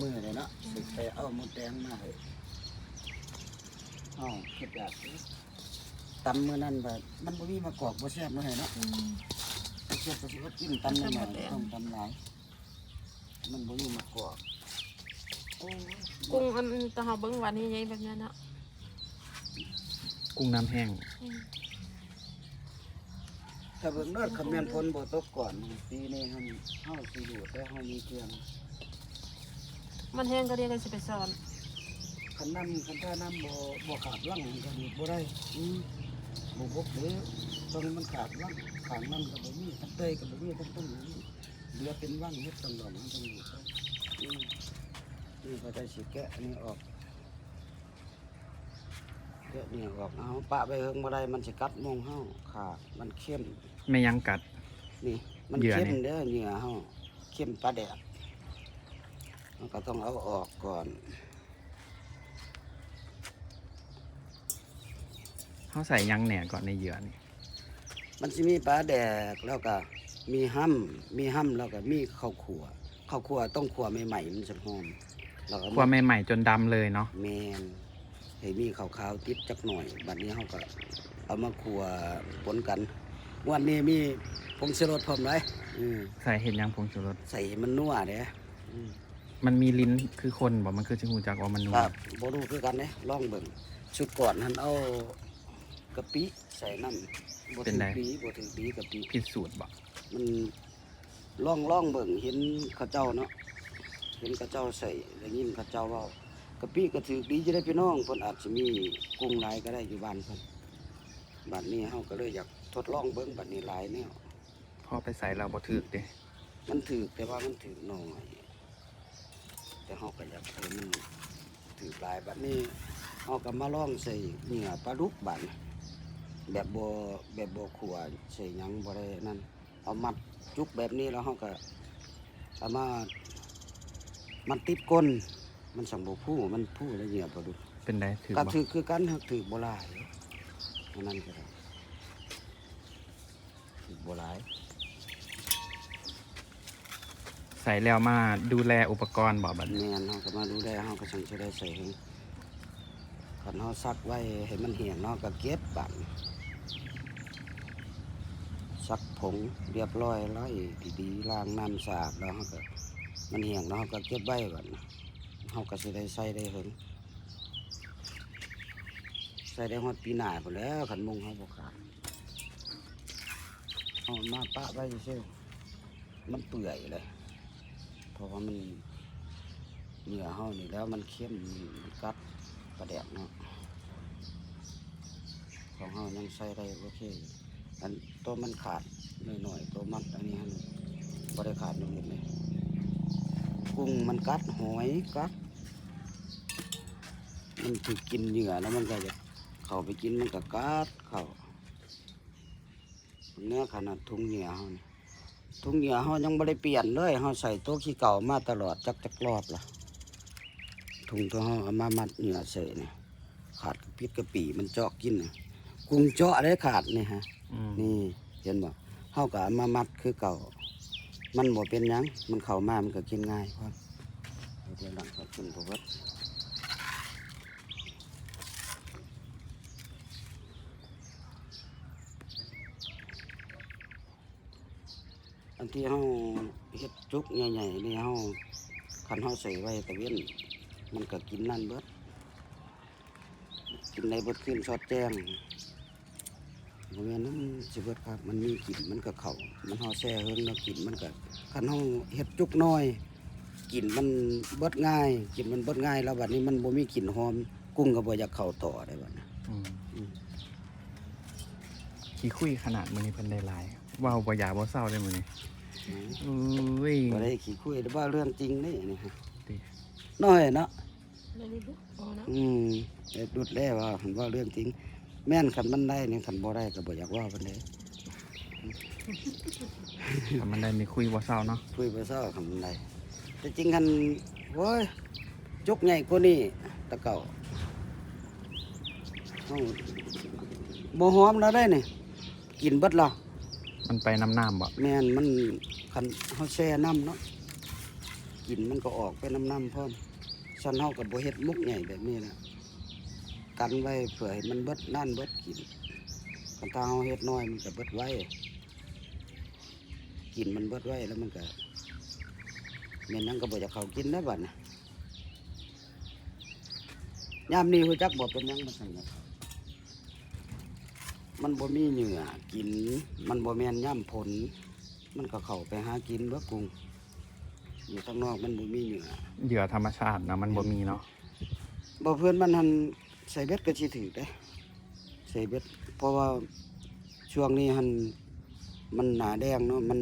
มือเลยเนาะสิไปเอาหมดแดงมาให้เอ้าคิดอยากสิตำมื้อนั้นแบบมันบ่มีมะกอกบ่แซ่บเนาะให้เนาะอืมบ่แซ่บก็สิอดกินตำหน่อยตำหมดแดงๆต้องตำหลายมันบ่มีมะกอกโอ้ยกุ้งอันตะเฮาเบิ่งวันนี้ใหญ่แบบนี้เนาะกุ้งน้ำแห้งอืมถ้าเบิ่งเลิศคำแม่นฝนบ่ตกก่อนปีนี้เฮาเฮาสิอยู่แต่เฮามีเครื่อง มันแห้งก็เรียกกันสิไปสอนคันน้ำคันถ้าน้ำบ่บ่ขาดลังก็อยู่บ่ได้อืมบ่บกเด้ต้องมันขาดลังขางนั้นก็บ่มีทั้งเตยก็บ่มีทั้งต้นบ่มีเหลือเป็นว่างเฮ็ดต้องดอกมันต้องอยู่ไปอืมนี่ก็ได้สิแกะอันนี้ออกแกะนี่ออกเอาปะไปเฮิงบ่ได้มันสิกัดมองเฮาขาดมันเข้มไม่ยั้งกัด นี่ มันเหยื่อเข้มนี่เด้อเหงื่อเฮาเข้มปลาแดด มันก็ต้องเอาออกก่อนเขาใส่ยั้งแหน่ก่อนในเหยื่อนี่ มันจะมีปลาแดกแล้วก็มีห้ำมีห้ำแล้วก็มีข้าวขัวข้าวขัวต้องขัวใหม่ๆมันจะหอมแล้วก็คั่วใหม่ๆจนดำเลยเนาะแมนให้มีขาวๆติดจักหน่อย บัดนี้เขาก็เอามาขัวปนกันวันนี้มีผงชูรสพร้อมเลยอืมใส่เห็ดยังผงชูรสใส่ให้มันนัวเด้อื มมันมีลิ้นคือคนบอกมันคือจิงูจักว่ามันนัวครับบ่รู้คือกันเด้ลองเบิ่งชุดก่อนหันเอากะปิใส่น้ำบ่ถึงปีบ่ถึงปีกะปิผิดสูตรบอกมันล่องล่องเบิ่งเห็นเข้าเจ้าเนาะเห็นเข้าเจ้าใส่ได้ยินเข้าเจ้าเว่ากะปิก็ถือดีจะได้พี่น้องเพิ่นอาจจะมีกุ้งหลายก็ได้อยู่บ้านเพิ่นบัดนี้เฮาก็เลยอยากทดลองเบิ่งบัดนี้หลายแนวพอไปใส่เราบ่ถึกเด้มันถือแต่ว่ามันถือน้อยแต่ เฮาก็อยากให้มันถือหลายบัดนี้เฮาก็มาลองใส่เนื้อปลาดุกบัดนี้แบบบ่แบบบ่ขัวใส่หยังบ่ได้นั่นเอามัดจุกแบบนี้แล้วเฮาก็สามามันติดก้นมันสั่งบผู้มันผู้แล้วเหยียบปลาดุกเป็นไดถือก็บ่ถือคือกันหักถือโบหลายอันนั้นก็ได้ถือโบหลาย ส่แล้วมาดูแลอุปกรณ์บอบัดแมนี้นเฮาก็มาดูได้เฮาก็สั่งจะได้ใส่ให้คันเฮาซักไว้ให้มันเหี่ยงเนาะก็เก็บบัดซักผงเรียบร้อยไล่ดีๆล้างน้ำสะอาดแล้วเฮาก็มันเหี่ยงเนาะเฮาก็เก็บไว้บัดน่ะเฮาก็สิได้ใส่ได้เหิงใส่ได้ฮอดปีหน้าพุ่นแล้วขันมุงเขาบอขาดเอามาปะไว้ซื่อมันเปื่อยเลย เพราะว่ามันเหงือเฮานี่แล้วมันเข้มมันกัดประแดกเนาะของเฮายังใส่ได้โอเคอันตัวมันขาดหน่อยๆตัวมัดอันนี้ฮันบ่ได้ขาดนิดเลยกุ้งมันกัดหอยกัด มันถูกกินเหงื่อแล้วมันก็จะเข้าไปกินมันก็กัดเขาเนื้อขนาดทุ่งเหงื่อเฮานี่ ทุงเหงื่อเฮายังไม่ได้เปลี่ยนเลยเฮาใส่ตัวขี้เก่ามาตลอดจักจักรอบละถุงตัวเฮาเอามามัดเหงื่อใส่เนี่ยขาดกระปิดกระปีมันเจาะกินน่ะกุ้งเจาะได้ขาดนี่ฮะอืมนี่เห็นบ่เฮาก็เอามามัดคือเก่า มันบ่เป็นหยัง มันเข้ามามันก็กินง่ายครับเดี๋ยวหลังก็ขึ้นบ่เบิ อันที่เฮาเฮ็ดจุกใหญ่ๆนี่เฮาคันเฮาใส่ไว้ตะเวนมันก็กินนั่นเบิดกินในเบิดขึ้นซอดแจ้งบ่แม่นนั้นสิเบิดครับมันมีกลิ่นมันก็เข้ามันเฮาแช่เฮิงแล้วกลิ่นมันก็คันเฮาเฮ็ดจุกน้อยกลิ่นมันเบิดง่ายกลิ่นมันเบิดง่าย แล้วบัดนี้มันบ่มีกลิ่นหอม กุ้งก็บ่อยากเข้าต่อได้บัดนี้อืมอืม ขี้คุยขนาดมื้อนี้เพิ่นได้หลายเว้าบ่อยากบ่เศร้าได้มื้อนี้อุ้ยบ่ได้ขี้คุยแต่ว่าเรื่องจริงนี่นี่ฮะติน้อยเนาะไม่ได้ดูพอนะอืมแต่ดุดแล้วว่าหันว่าเรื่องจริง แม่นขันมันได้เนี่ยขันบ่ได้ก็บ่อยากว่ากันเลยถ้ามันได้มีคุยบ่เศร้าเนาะคุยไปเศร้าขันมันได้แต่จริงขันโว้ยจุกใหญ่กว่านี้แตะเก่าเฮาบ่หอมแล้วได้นี่กินเบิดและ มันไปน้ำน้ำบ่แม่นมันขันเฮาแช่น้ำเนาะกินมันก็ออกไปน้ำๆพร้อมซันเฮากับบ่เฮ็ดมุกใหญ่แบบนี้นะกันไว้เผื่อให้มันเบิดนั่นเบิดกินคันถ้าเฮาเฮ็ดน้อยมันก็เบิดไว้กินมันเบิดไว้แล้วมันก็แม่นนั่งก็บ่จะเขากินได้บัดนะยามนี้ฮู้จักบ่เป็นหยังมันสั่นน่ะ มันบ่มีเหงื่อกิน มันบ่แม่นย่ํผล มันก็เข้าไปหากินเบิดกรุงอยู่ข้างนอกมันบ่มีเหงื่อเหยื่อธรรมชาตินะมันบ่มีเนาะบ่เพื่อนมันหันใส่เบ็ดก็สิถือได้ใส่เบ็ด เพราะว่าช่วงนี้หันมันหนาแดงเนาะมัน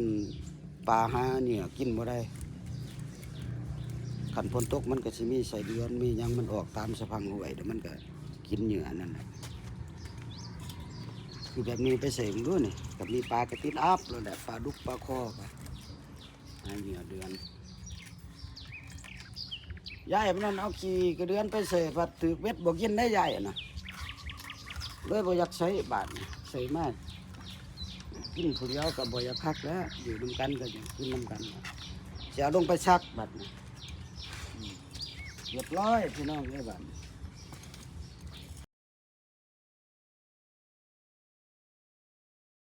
ปลาหาเนี่ยกินบ่ได้ขันฝนตกมันก็สิมีใส่เดือนมีหยังมันออกตามสะพังห้วยเดี๋ยวมันก็กินเหยื่อนั่นแหละ คือแบบนี้ไปใส่มันด้วยนี่กับมีปลากระตินอัพแล้วแหละปลาดุกปลาคอก็หาเหยื่อเดือนยายมันนั่นเอาขี่กระเดือนไปใส่ผัดถือเบ็ดบ่กินได้ยายนะเลยบอยากใช้บาทใส่มากกินผู้เดียวกับบอยากคักแล้วอยู่นำกันก็อยากกินนำกันเสียลงไปชักบัดนี้อืมเรียบร้อยพี่น้องเอ้ยบัด